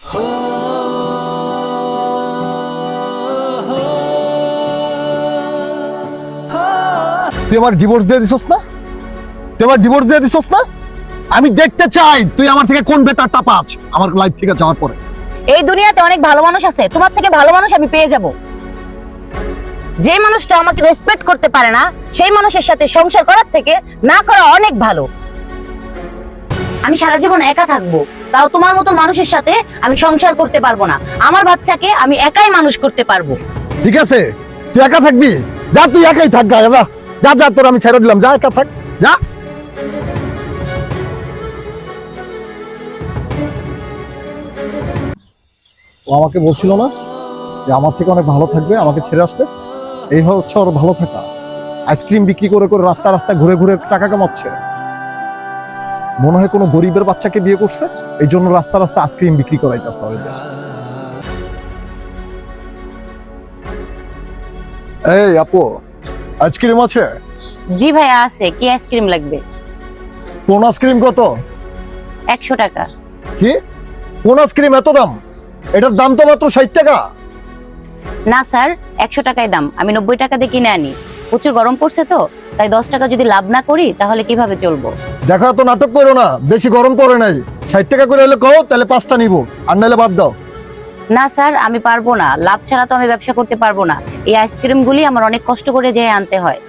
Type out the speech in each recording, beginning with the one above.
তুই আমার ডিভোর্স দিয়ে দিছস না? তুই আমার ডিভোর্স দিয়ে দিছস না? আমি দেখতে চাই তুই আমার থেকে কোন বেটারটা পাস আমার লাইফ থেকে যাওয়ার পরে। এই দুনিয়াতে অনেক ভালো মানুষ আছে, তোমার থেকে ভালো মানুষ আমি পেয়ে যাব। যে মানুষটা আমাকে রেসপেক্ট করতে পারে না, সেই মানুষের সাথে সংসার করার থেকে না করা অনেক ভালো। আমি সারা জীবন একা থাকব। তাও তোমার মতো মানুষের সাথে আমি সংসার করতে পারব না। আমার বাচ্চাকে আমি একাই মানুষ করতে পারব। ঠিক আছে? তুই একা থাকবি? যা, তুই একাই থাক যা। যা যা, তোর আমি ছেড়ে দিলাম। যা, একা থাক। যা। ও আমাকে বলছিল না যে আমার থেকে অনেক ভালো থাকবে, আমাকে ছেড়ে আসতে। এই হচ্ছে ওর ভালো থাকা। আইসক্রিম বিক্রি করে করে রাস্তা রাস্তা ঘুরে ঘুরে টাকা কামাচ্ছে। মনে হয় কোনো গরিবের বাচ্চাকে বিয়ে করছে? এই জন্য রাস্তা রাস্তা আইসক্রিম বিক্রি করাইতেছে ওইটা এই আপু আইসক্রিম আছে? জি ভাইয়া আছে। কি আইসক্রিম লাগবে? কোন আইসক্রিম কত? একশো টাকা। কি? কোন আইসক্রিম এত দাম? এটার দাম তো মাত্র ষাট টাকা। না স্যার একশো টাকাই দাম। আমি নব্বই টাকা দিয়ে কিনে আনি। প্রচুর গরম পড়ছে তো তাই দশ টাকা যদি লাভ না করি তাহলে কীভাবে চলবো? দেখো তো নাটক করো না। বেশি গরম পড়ে নাই। ষাট টাকা করে এলে কও তাহলে পাঁচটা নিব। আর নাহলে বাদ দাও। না স্যার আমি পারব না। লাভ ছাড়া তো আমি ব্যবসা করতে পারব না। এই আইসক্রিম গুলি আমার অনেক কষ্ট করে যেয়ে আনতে হয়।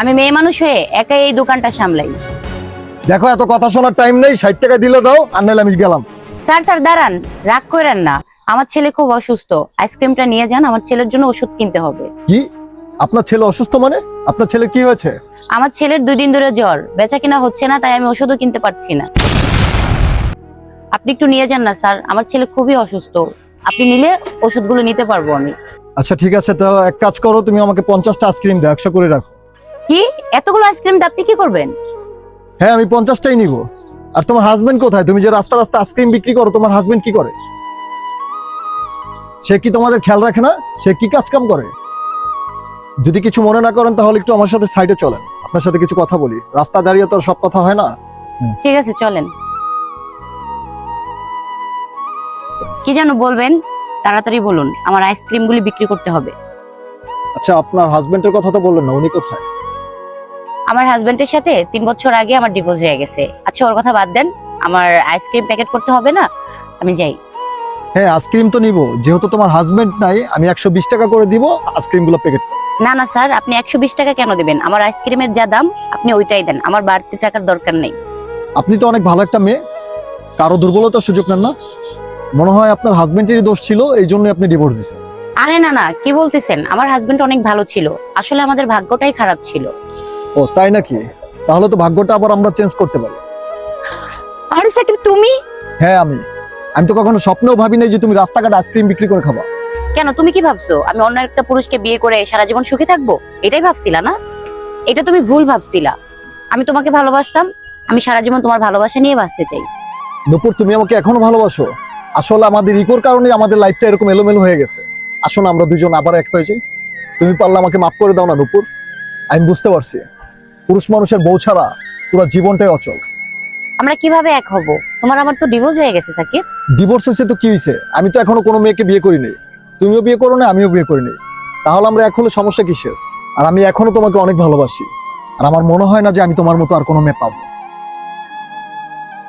আমি মেয়ে মানুষ হয়ে একাই এই দোকানটা সামলাই। দেখো এত কথা শোনার টাইম নেই। ষাট টাকা দিলে দাও আর নাহলে আমি গেলাম। স্যার স্যার দাঁড়ান। রাগ করেন না। আমার ছেলে খুব অসুস্থ। আইসক্রিমটা নিয়ে যান আমার ছেলের জন্য ওষুধ কিনতে হবে। কি? আপনার ছেলে অসুস্থ মানে? আপনার ছেলে কি হয়েছে? আমার ছেলের দুই দিন ধরে জ্বর। বেচা কিনা হচ্ছে না তাই আমি ওষুধও কিনতে পারছি না। আপনি একটু নিয়ে যান না স্যার। আমার ছেলে খুবই অসুস্থ। আপনি নিলে ওষুধগুলো নিতে পারব আমি। আচ্ছা ঠিক আছে তো এক কাজ করো তুমি আমাকে পঞ্চাশটা আইসক্রিম দাও একশো করে রাখো। কি? এতগুলো আইসক্রিম দিয়ে আপনি কি করবেন? হ্যাঁ আমি পঞ্চাশটাই নিব। আর তোমার হাজবেন্ড কোথায়? তুমি যে রাস্তা রাস্তা আইসক্রিম বিক্রি করো তোমার হাজবেন্ড কি করে? সে কি তোমাদের খেয়াল রাখে না? সে কি কাজ কাম করে? যদি কিছু মনে না করেন তাহলে একটু আমার সাথে সাইডে চলেন। আপনার সাথে কিছু কথা বলি। রাস্তা দাঁড়িয়ে তো সব কথা হয় না? ঠিক আছে চলেন। কি যেন বলবেন তাড়াতাড়ি বলুন আমার আইসক্রিমগুলি বিক্রি করতে হবে। আচ্ছা আপনার হাজবেন্ডের কথা তো বললেন না উনি কোথায়? আমার হাজবেন্ডের সাথে তিন বছর আগে আমার ডিভোর্স হয়ে গেছে। আচ্ছা ওর কথা বাদ দেন আমার আইসক্রিম প্যাকেট করতে হবে না? আমি যাই। হ্যাঁ আইসক্রিম তো নিব। যেহেতু তোমার হাজবেন্ড নাই আমি একশো বিশ টাকা করে দিব আইসক্রিমগুলো প্যাকেট না না স্যার আপনি একশো বিশ টাকা কেন দেবেন? আমার আইসক্রিমের যা দাম আপনি ওইটাই দেন। আমার বাড়তি টাকার দরকার নেই। আপনি তো অনেক ভালো একটা মেয়ে। কারও দুর্বলতার সুযোগ নেন না। মনে হয় আপনার হাজবেন্ডেরই দোষ ছিল এই জন্য আপনি ডিভোর্স দিয়েছেন। আরে না না কি বলতেছেন? আমার হাজবেন্ড অনেক ভালো ছিল। আসলে আমাদের ভাগ্যটাই খারাপ ছিল। ও তাই নাকি? তাহলে তো ভাগ্যটা আবার আমরা চেঞ্জ করতে পারি। আরে সাকিব তুমি? হ্যাঁ আমি। আমি তো কখনো স্বপ্নেও ভাবি নাই যে তুমি রাস্তাঘাট আইসক্রিম বিক্রি করে খাবা। কেন? তুমি কি ভাবছ? আমি অন্য একটা পুরুষকে বিয়ে করে সারা জীবন সুখী থাকব? এটাই ভাবছিলা না? এটা তুমি ভুল ভাবছিলা। আমি তোমাকে ভালোবাসতাম আমি সারা জীবন তোমার ভালোবাসা নিয়ে বাঁচতে চাই। নুপুর তুমি আমাকে এখনও ভালোবাসো। আসলে আমাদের ইকোর কারণে আমাদের লাইফটা এরকম এলোমেলো হয়ে গেছে। আসলে আমরা দুজন আবার এক হয়ে যাই। তুমি পারলে আমাকে মাফ করে দাও না নুপুর। আমি বুঝতে পারছি। পুরুষ মানুষের বউ ছাড়া পুরো জীবনটাই অচল। আমরা কীভাবে এক হব? তোমার আমার তো ডিভোর্স হয়ে গেছে, সাকিব। ডিভোর্স হয়েছে তো কি হয়েছে? আমি তো এখনও কোনো মেয়েকে বিয়ে করি করিনি তুমিও বিয়ে করো না, আমিও বিয়ে করি করিনি তাহলে আমরা হলে সমস্যা কিসের? আর আমি এখনও তোমাকে অনেক ভালোবাসি। আর আমার মনে হয় না যে আমি তোমার মতো আর কোনো মেয়ে পাবো।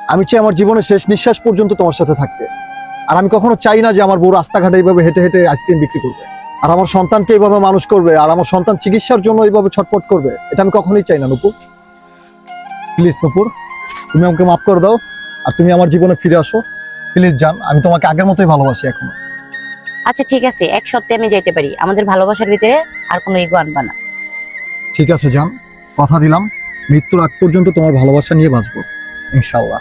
আমি চাই আমার জীবনের শেষ নিঃশ্বাস পর্যন্ত তোমার সাথে থাকতে। আর আমি কখনো চাই না যে আমার বউ রাস্তাঘাটে এইভাবে হেঁটে হেঁটে আইসক্রিম বিক্রি করবে। আর আমার সন্তানকে এইভাবে মানুষ করবে। আর আমার সন্তান চিকিৎসার জন্য এইভাবে ছটফট করবে। এটা আমি কখনোই চাই না, নুপুর। প্লিজ নুপুর। তুমি আমাকে মাফ করে দাও আর তুমি আমার জীবনে ফিরে আসো। প্লিজ জান আমি তোমাকে আগের মতোই ভালোবাসি এখনও। আচ্ছা ঠিক আছে এক সপ্তাহে আমি যাইতে পারি। আমাদের ভালোবাসার ভিতরে আর কোনো ইগো আনবা না। ঠিক আছে জান কথা দিলাম। মৃত্যুর আগ পর্যন্ত তোমার ভালোবাসা নিয়ে বাঁচবো ইনশাল্লাহ